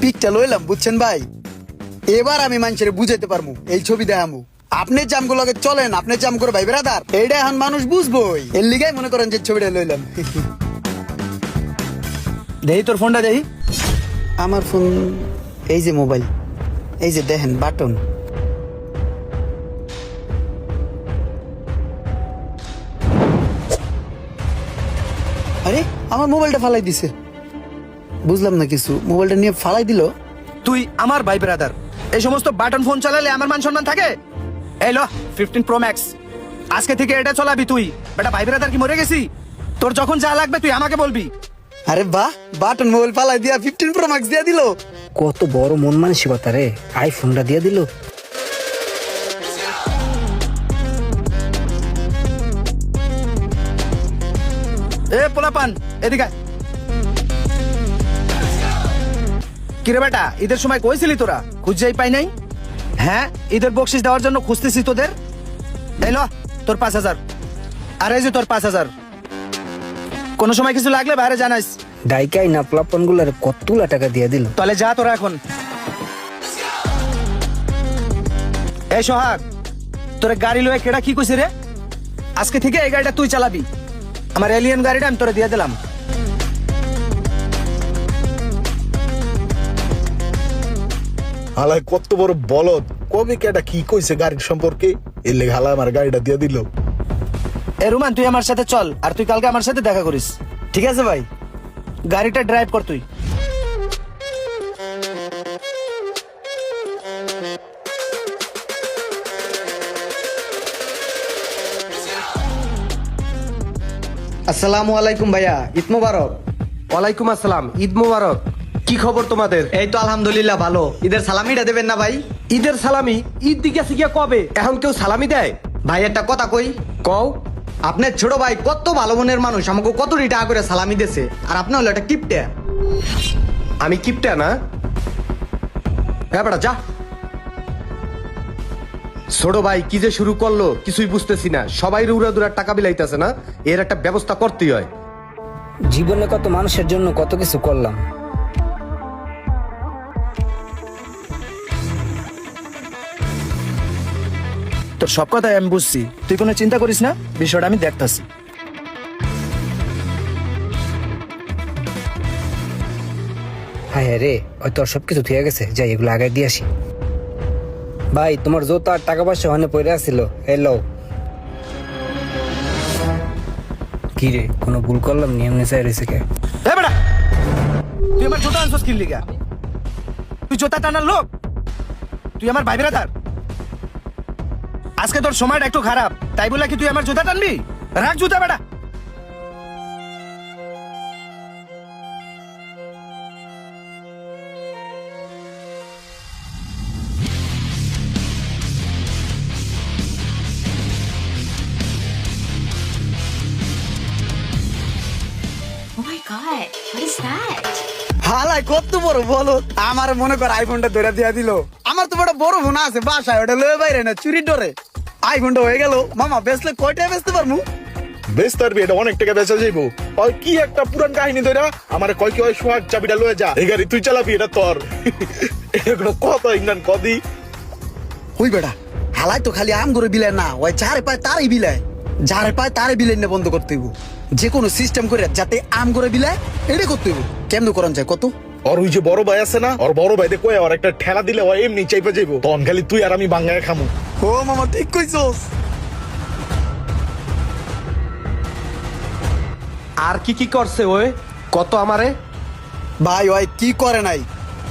পিকটা লইলাম বুঝছেন ভাই? এবার আমি মানুষের বুঝাইতে পারব এই ছবি দেখামু। আপনি জামগুলোকে চলেন আপনি জাম করে ভাই বেড়াদার এইটা এখন মানুষ বুঝবোই। এর লিগাই মনে করেন যে ছবিটা লইলাম। দেহি তোর ফোনটা দেহি। আমার ফোন এই যে মোবাইল এই যে দেখেন বাটন। আরে আমার মোবাইলটা ফালাই দিছে। বুঝলাম না কিছু। মোবাইলটা নিয়ে ফালাই দিল। তুই আমার ভাই ব্রাদার এই সমস্ত বাটন ফোন চালালে আমার মান সম্মান থাকে? এই লো ফিফটিন প্রো ম্যাক্স আজকে থেকে এটা চলাবি তুই। বেটা ভাই ব্রাদার কি মরে গেছি? তোর যখন যা লাগবে তুই আমাকে বলবি। আরে বাহ বাটন মোবাইল ফালাই দিয়া ফিফটিন প্রো ম্যাক্স দিয়া দিল। কত বড় মন মানসিকতা রে আইফোনটা দিয়ে দিল। এ পোলাপান এদিকে কিরে বেটা ঈদের সময় কইছিলি তোরা? খুঁজেই পাই নাই? হ্যাঁ ঈদের বকশিস দেওয়ার জন্য খুঁজতেছি তোদের? এলো তোর পাঁচ হাজার। আর এই যে তোর পাঁচ হাজার। কোনো সময় কিছু লাগলে বাইরে জানাইস ডাইকাই না প্লাপনগুলার কতগুলা টাকা দিয়ে দিল? তাহলে যা তোরা এখন। এই সোহাগ তোর গাড়ি লয়ে কেডা কি কইছে রে? আজকে থেকে এই গাড়িটা তুই চালাবি। আমার এলিয়েন গাড়িটা আমি তোরে দিয়ে দিলাম। হালায় কত বড় বলদ। কবে কেটা কি কইছে গাড়ির সম্পর্কে? এর লেগে হালা আমার গাড়িটা দিয়ে দিল। এ রুমান তুই আমার সাথে চল আর তুই কালকে আমার সাথে দেখা করিস। ঠিক আছে ভাই? গাড়িটা ড্রাইভ কর তুই। আসসালামু আলাইকুম ভাইয়া ঈদ মোবারক। ওয়ালাইকুম আসসালাম ঈদ মোবারক। কি খবর তোমাদের? এই তো আলহামদুলিল্লাহ ভালো। ঈদের সালামিটা দেবেন না ভাই? ঈদের সালামি? ঈদ দিকে গিয়া কবে? এখন কেউ সালামি দেয়? ভাই একটা কথা কই। কও। আপনার ছোট ভাই কত ভালো মনের মানুষ আমাকে কত টাকা করে সালামি দিছে আর আপনার হলো একটা কিপটে। আমি কিপটা না। হ্যাঁ বেটা যা। ছোট ভাই কি যে শুরু করল কিছুই বুঝতেছি না। সবাই উড়া দুরা টাকা বিলাইতেছে না। এর একটা ব্যবস্থা করতেই হয়। জীবনে কত মানুষের জন্য কত কিছু করলাম। তোর সব কথাই আমি বুঝছি। তুই কোনো চিন্তা করিস না বিষয়টা আমি দেখতাছি। হ্যাঁ হ্যাঁ রে হয়তো আর সবকিছু ঠিক গেছে। যাই এগুলো আগে দিয়ে আসি। ভাই তোমার জোতা আর টাকা পয়সা ওখানে পড়ে আসছিল এলো কি রে কোনো ভুল করলাম? নিয়ম নিচাই রয়েছে কে? এ বেটা! তুই আমার জুতা আনছস কিনলি গা তুই জুতা টানার লোক? তুই আমার ভাই ব্রাদার? আজকে তোর সময়টা একটু খারাপ। তাই বলে কি তুই আমার জুতা টানবি? রাখ জুতা বেটা। Oh my god, what is that? হালাই কত বড় বলো। আমার মনে কর আইফোনটা ধরে দিয়া দিল। আমার তো বড় বড় ফোন আছে বাসায় ওটা লয়ে বাইরে না চুরি ডরে। আইফোনটা হয়ে গেল। মামা বেচলে কয়টা বেচতে পারব বেশ পারবি এটা অনেক টাকা বেচা যাইবো। আর কি একটা পুরান কাহিনী ধরে আমার কয় কি ওই সোহাগ চাবিটা লয়ে যা। এই গাড়ি তুই চালাবি এটা তোর। এগুলো কত ইংল্যান্ড কদি। হুই বেটা হালাই তো খালি আম করে বিলে না ওই যারে পায় তারই বিলে যারে পায় তারে বিলে না বন্ধ করতে হইব। যে কোনো সিস্টেম করে যাতে আম করে দিলে এটা করতে হইব কেমন করান যায় কত? ওর ওই যে বড় ভাই আছে না ওর বড় ভাই দেখো ওর একটা ঠেলা দিলে ও এমনি চাইপা যাইবো। তখন খালি তুই আর আমি বাঙ্গায় খামু। ও মামা ঠিক কইছস। আর কি কি করছে ওই? কত আমারে? ভাই ওই কি করে নাই?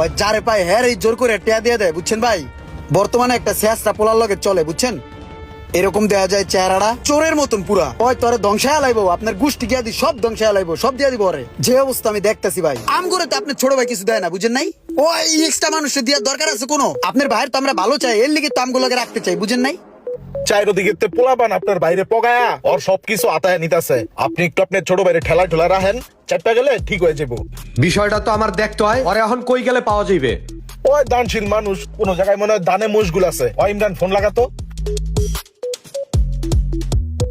ওই যারে পায় হ্যাঁ এই জোর করে টেয়া দিয়ে দেয় বুঝছেন ভাই? বর্তমানে একটা শেষটা পোলার লগে চলে বুঝছেন? এরকম দেয়া যায় চেহারাটা চোরের মতন পুরা। ওই তোরে ধ্বংসায় লাইবো? আপনার গোষ্ঠী গিয়া দি সব ধ্বংসায় লাইবো সব দিয়া দিব ওরে। যে অবস্থা আমি দেখতেছি ভাই। আম করে তো আপনার ছোট ভাই কিছু দেয় না বুঝেন নাই? ওই এক্সট্রা মানুষের দেওয়ার দরকার আছে কোনো? আপনার ভাইয়ের তো আমরা ভালো চাই এর লিগে তো আমগুলোকে রাখতে চাই বুঝেন নাই? চাইরো দিকে তে পোলাবান আপনার বাইরে পগায়া ওর সবকিছু আতায় নিতাছে। আপনি একটু আপনার ছোট বাইরে ঠেলা ঠেলা রাখেন চারটা গেলে ঠিক হয়ে যাব। বিষয়টা তো আমার দেখতে হয় ওরে এখন কই গেলে পাওয়া যাইবে? ওই দানশীল মানুষ কোন জায়গায় মনে হয় দানে মশগুল আছে। ও ইমরান ফোন লাগাতো?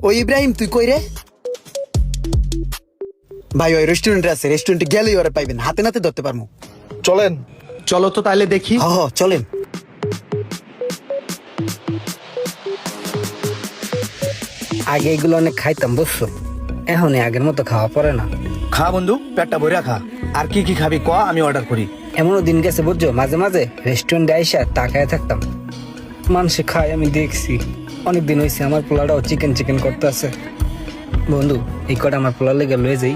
ওই ইব্রাহিম তুই কই রে? ভাই ওই রেস্টুরেন্টে আছে রেস্টুরেন্টে গেলেই ওরা পাইবেন হাতে নাতে ধরতে পারব চলেন। চলো তো তাহলে দেখি। হ হ, চলেন। আগে এগুলো অনেক খাইতাম বুঝছ? এখন আগের মতো খাওয়া পড়ে না। খা বন্ধু পেটটা ভরে খা। আর কি কি খাবি ক আমি অর্ডার করি। এমনও দিন গেছে বুঝছ? মাঝে মাঝে রেস্টুরেন্টে আইসা তাকায় থাকতাম। মানুষে খায় আমি দেখছি। অনেক দিন হয়েছে আমার পোলাটাও চিকেন চিকেন করতে আছে। বন্ধু এই কটা আমার পোলার লেগে লয়ে যাই।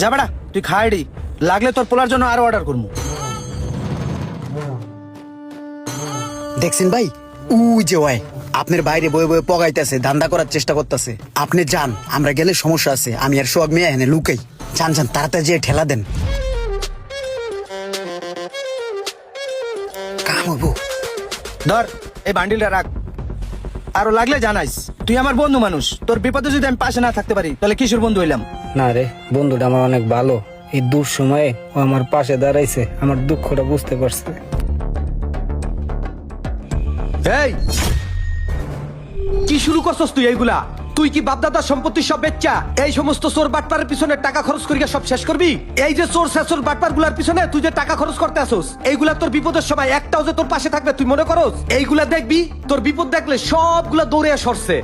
যা বেড়া তুই খাইডি লাগলে তোর পোলার জন্য আরও অর্ডার করব দেখছেন ভাই? উই যে ওয়াই আপনার বাইরে বয়ে বয়ে পগাইতেছে ধান্দা করার চেষ্টা করতেছে। আপনি যান আমরা গেলে সমস্যা আছে আমি আর সোহাগ মেয়ে এনে লুকাই। যান যান তাড়াতাড়ি যেয়ে ঠেলা দেন। কাম হব ধর এই বান্ডিলটা রাখ। আরও লাগলে জানাইস তুই আমার বন্ধু মানুষ। তোর বিপদে যদি আমি পাশে না থাকতে পারি তাহলে কিশোর বন্ধু হইলাম? না রে বন্ধুটা আমার অনেক ভালো। এই দূর সময়ে ও আমার পাশে দাঁড়াইছে আমার দুঃখটা বুঝতে পারছে। এই! কি শুরু করছস তুই এইগুলা? তুই কি বাপদাদার সম্পত্তি সব বেচ্চা এই সমস্ত চোর বাটপারের পিছনে টাকা খরচ করিয়া সব শেষ করবি? এই যে চোর শেষর বাটপারগুলার পিছনে তুই যে টাকা খরচ করতে আসোস এইগুলা তোর বিপদের সময় একটাও যে তোর পাশে থাকবে তুই মনে করস? এইগুলা দেখবি তোর বিপদ দেখলে সবগুলা দৌড়ে সরছে।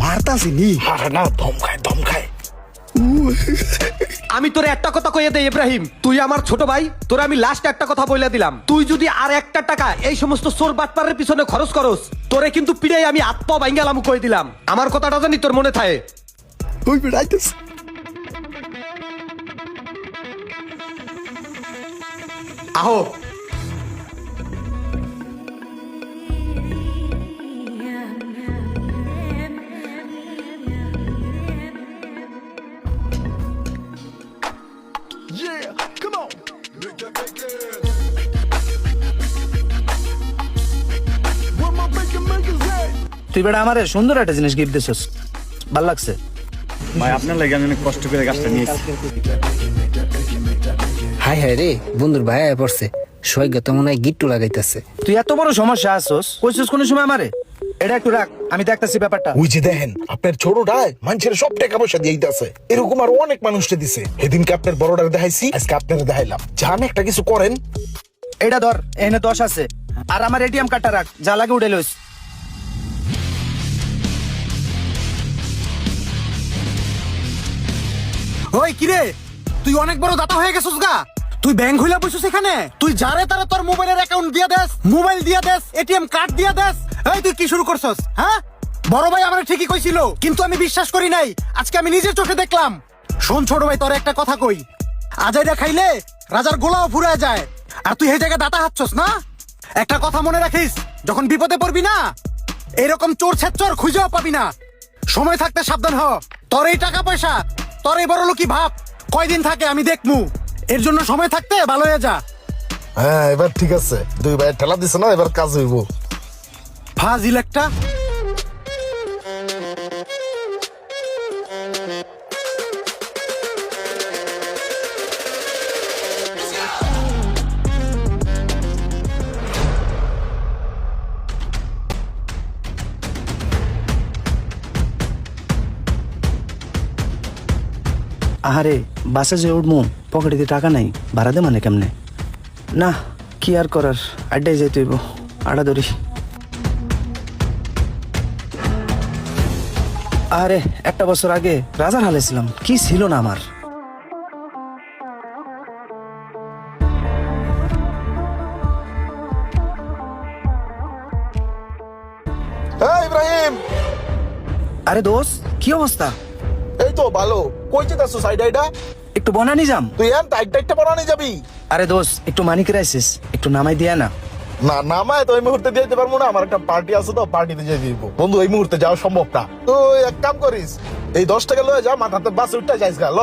মারতাছি নি আরে না দম খায় দম খায় আমি তোরে একটা কথা কইয়া দেই ইব্রাহিম। তুই আমার ছোট ভাই তোরে আমি লাস্ট একটা কথা বইলা দিলাম। তুই যদি আর একটা টাকা এই সমস্ত চোর বাটপারের পিছনে খরচ করস তোরে কিন্তু পিড়াই আমি আত্মা বাইঙ্গালাম কই দিলাম। আমার কথাটা জানি তোর মনে থাকে? ওই বেড়াইতেছে। আহো তুই বেড়া আমারে সুন্দর একটা জিনিস গিফট দিছিস। ভালো লাগছে। ভাই আপনার লাগে আমি অনেক কষ্ট করে গাছটা নিয়েছি। হাই হাই রে বন্ধুর ভাই আয়া পড়ছে। সৈজ্ঞ তো মনে হয় গিট্টু লাগাইতেছে। তুই এত বড় সমস্যা আসছস কইছিস কোন সময় আমারে? এটা একটু রাখ আমি দেখতাছি ব্যাপারটা। ওই যে দেখেন আপনার মানুষের সব টাকা পয়সা দিয়ে দিতেছে। এরকম আর অনেক মানুষটা দিছে। সেদিনকে আপনার বড়টা দেখাইছি আজকে আপনার দেখাইলাম। জান একটা কিছু করেন। এটা ধর এখানে দশ আছে। আর আমার এটিএম কার্ডটা রাখ যা লাগে উঠে লইস। ওই কিরে তুই অনেক বড় দাতা হয়ে গেছিস গা। তুই ব্যাংক হইলা বসছিস এখানে? তুই যারে তারে তোর মোবাইলের অ্যাকাউন্ট দিয়ে দেস মোবাইল দিয়ে দেস এটিএম কার্ড দিয়ে দেস। এই, তুই কি শুরু করছস হ্যাঁ? বড় ভাই আমার ঠিকই কইছিল, কিন্তু আমি বিশ্বাস করি নাই। আজকে আমি নিজের চোখে দেখলাম। শোন ছোট ভাই, তোর একটা কথা কই। আজাইরা খাইলে রাজার গোলাও ফুরায় যায়। আর তুই এই জায়গায় দাতা হাঁটছস, না? একটা কথা মনে রাখিস, যখন বিপদে পড়বি না, এরকম চোর ছেচর খুঁজেও পাবি না। সময় থাকতে সাবধান হ। তোর এই টাকা পয়সা, তোর এই বড় লোকই ভাব। কয়দিন থাকে আমি দেখমু। এর জন্য সময় থাকতে ভালো হয়ে যা। হ্যাঁ এবার ঠিক আছে। দুই ভাই ঠেলা দিছে না এবার কাজ হইব। ফাজিল একটা। আহারে বাসে যে উঠমু। পকেটে টাকা নাই ভাড়া দে মানে কেমনে? না কি আর করার? আড্ডায় যাইতে হইব আডা ধরি। আরে একটা বছর আগে রাজার হালে ছিলাম কি ছিল না আমার? ইব্রাহিম! আরে দোষ কি অবস্থা? এই তো ভালো কই যেতেছ সাইড আইডা? একটু বনানি যাম। তুই এন টাইট টাইটটা বানানি যাবি। আরে দোষ একটু মানি ক্রাইসিস একটু নামাই দিয়া না। না নামায় তো এই মুহূর্তে দিয়ে দিতে পারব না আমার একটা পার্টি আছে তো পার্টিতে যেয়ে দিব। বন্ধু এই মুহূর্তে যাওয়া সম্ভব না। তুই এক কাম করিস এই দশ টাকা লয়ে যা মাথাতে বাস উঠতে যাইস গা ল।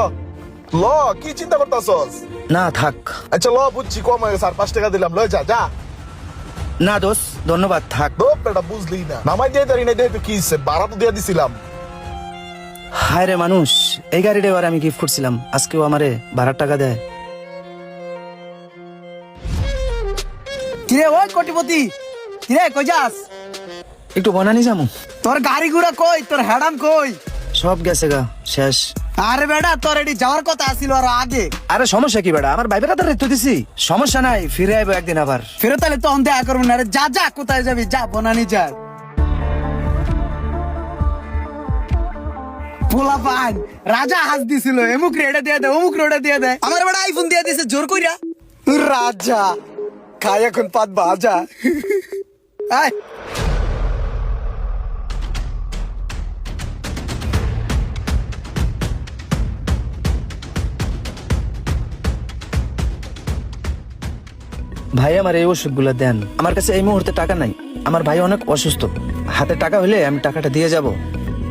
ল কি চিন্তা করতাছস? না থাক। আচ্ছা ল বুঝছি কম হয়ে গেছে আর পাঁচ টাকা দিলাম লয়ে যা যা। না দোষ ধন্যবাদ থাক। দোপ বেটা বুঝলি না। নামাই দিয়ে না দিয়ে তো কি? ভাড়া তো দিয়ে দিছিলাম। হায় রে মানুষ এই গাড়িটা এবার আমি গিফট করছিলাম। আজকেও আমারে ভাড়ার টাকা দেয়। কিরে ওই কোটিপতি কিরে কই যাস? একটু বনানি যামু তোর গাড়ি কই তোর হ্যাডাম কই? সব গেছে গা শেষ। আরে বেটা তোর এটি যাওয়ার কথা আসিল আর আগে। আরে সমস্যা কি বেটা আমার ভাইবেরা তো দিছি। সমস্যা নাই ফিরে আইবো একদিন আবার। ফেরত তাহলে তখন দেখা করব না রে। যা যা কোথায় যাবি? যা বনানি যা। পোলা পান রাজা হাস দিছিল এমুক রেডে দিয়ে দে অমুক রেডে দিয়ে দে। আমার বেটা আইফোন দিয়ে দিছে জোর কইরা। রাজা খাই এখন পাত বাজা আয় ভাই আমার এই ওষুধগুলো দেন। আমার কাছে এই মুহূর্তে টাকা নাই। আমার ভাই অনেক অসুস্থ। হাতে টাকা হলে আমি টাকাটা দিয়ে যাব।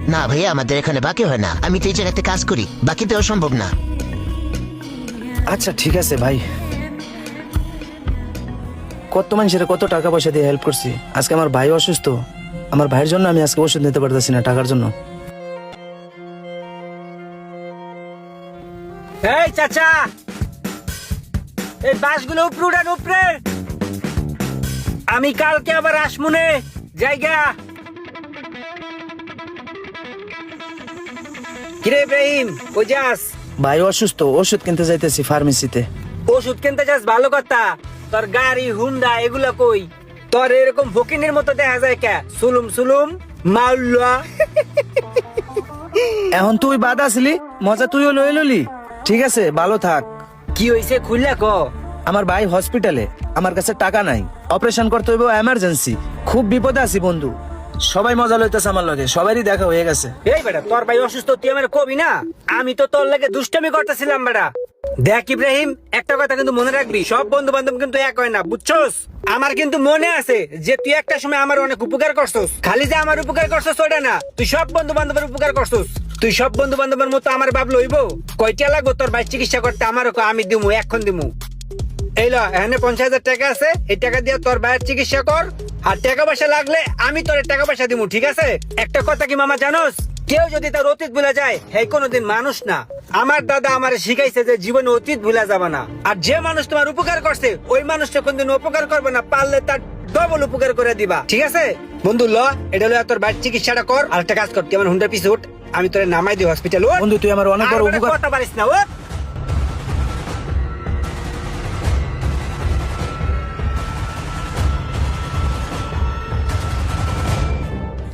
না ভাইয়া আমাদের এখানে বাকি হয় না। আমি তো এই জায়গাতে কাজ করি বাকি দেওয়া সম্ভব না। আচ্ছা ঠিক আছে ভাই। কত মানুষের কত টাকা পয়সা দিয়ে হেল্প করছি? আজকে আমার ভাই অসুস্থ। আমার ভাইয়ের জন্য আমি আজকে ওষুধ নিতে পারতেছি না টাকার জন্য। এই চাচা! এই বাসগুলো উপরে উঠান উপরে। আমি কালকে আবার আসমুনে জায়গা কিরে ইব্রাহিম কই যাস? ভাই অসুস্থ। ওষুধ কিনতে যাইতেছি ফার্মেসিতে। ওষুধ কিনতে যাস? ভালো কথা। তোর গাড়ি হুন্ডা এগুলা কই? তোর এরকম ফকিনের মতো দেখা যায় কে? সুলুম সুলুম মাউল্লা এখন তুই বাদ আসলি মজা তুইও লই ললি। ঠিক আছে ভালো থাক। কি হইছে খুললা ক? আমার ভাই হসপিটালে আমার কাছে টাকা নাই। অপারেশন করতে হইব এমার্জেন্সি খুব বিপদে আছি বন্ধু। সবাই মজা লইতেছে আমার লগে, সবারই দেখা হয়ে গেছে। এই বেটা, তোর ভাই অসুস্থ, তুই আমার কবি না? আমি তো তোর লাগে দুষ্টামি করতেছিলাম বেটা। দেখ ইব্রাহিম, একটা কথা কিন্তু মনে রাখবি, সব বন্ধু বান্ধব কিন্তু এক হয় না, বুঝছস? আমার কিন্তু মনে আছে যে তুই একটা সময় আমার অনেক উপকার করছস। খালি যে আমার উপকার করছস ওটা না, তুই সব বন্ধু বান্ধবের উপকার করছস। তুই সব বন্ধু বান্ধবের মতো আমার বাপ লইব? কয়টা লাগবো? তোর ভাই চিকিৎসা করতে আমারও আমি দিমু, এখন দিমু। এই ল, এখানে পঞ্চাশ হাজার টাকা আছে, এই টাকা দিয়ে তোর ভাইয়ের চিকিৎসা কর আর টাকা পয়সা লাগলে আমি তোর টাকা পয়সা দিব ঠিক আছে? একটা কথা কি মামা জানোস? কেউ যদি তার অতীত ভুলে যায় হে কোনোদিন মানুষ না। আমার দাদা আমার শিখাইছে যে জীবনে অতীত ভুলা যাবে না। আর যে মানুষ তোমার উপকার করছে ওই মানুষটা কোনদিন উপকার করবে না পারলে তার ডবল উপকার করে দিবা ঠিক আছে? বন্ধু ল এটা হলো তোর ভাইয়ের চিকিৎসাটা কর। আর একটা কাজ কর তুই আমার হুন্ডার পিছু উঠ আমি তোরে নামাই দিই হসপিটাল বন্ধু তুই আমার অনেক বড় উপকার কথা পারিস না ও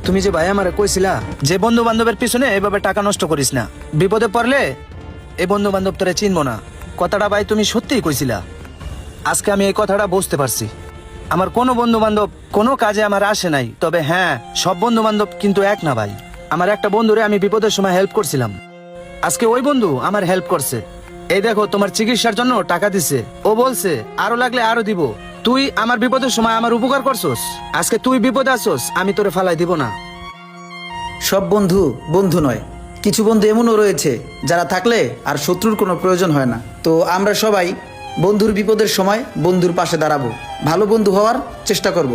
তুমি যে ভাই আমারে কইছিলা যে বন্ধু বান্ধবের পিছনে এভাবে টাকা নষ্ট করিস না। বিপদে পড়লে এই বন্ধু বান্ধব তোরে চিনবো না। কথাটা ভাই তুমি সত্যিই কইছিলা। আজকে আমি এই কথাটা বুঝতে পারছি। আমার কোনো বন্ধু বান্ধব কোনো কাজে আমার আসে নাই, তবে হ্যাঁ সব বন্ধু বান্ধব কিন্তু এক না ভাই। আমার একটা বন্ধুরে আমি বিপদের সময় হেল্প করছিলাম। আজকে ওই বন্ধু আমার হেল্প করছে। এই দেখো, তোমার চিকিৎসার জন্য টাকা দিছে। ও বলছে, আরও লাগলে আরও দিব। তুই আমার বিপদের সময় আমার উপকার করছস। আজকে তুই বিপদে আসছস আমি তোরে ফালাই দিব না। সব বন্ধু বন্ধু নয়, কিছু বন্ধু এমনও রয়েছে যারা থাকলে আর শত্রুর কোনো প্রয়োজন হয় না। তো আমরা সবাই বন্ধুর বিপদের সময় বন্ধুর পাশে দাঁড়াবো, ভালো বন্ধু হওয়ার চেষ্টা করব।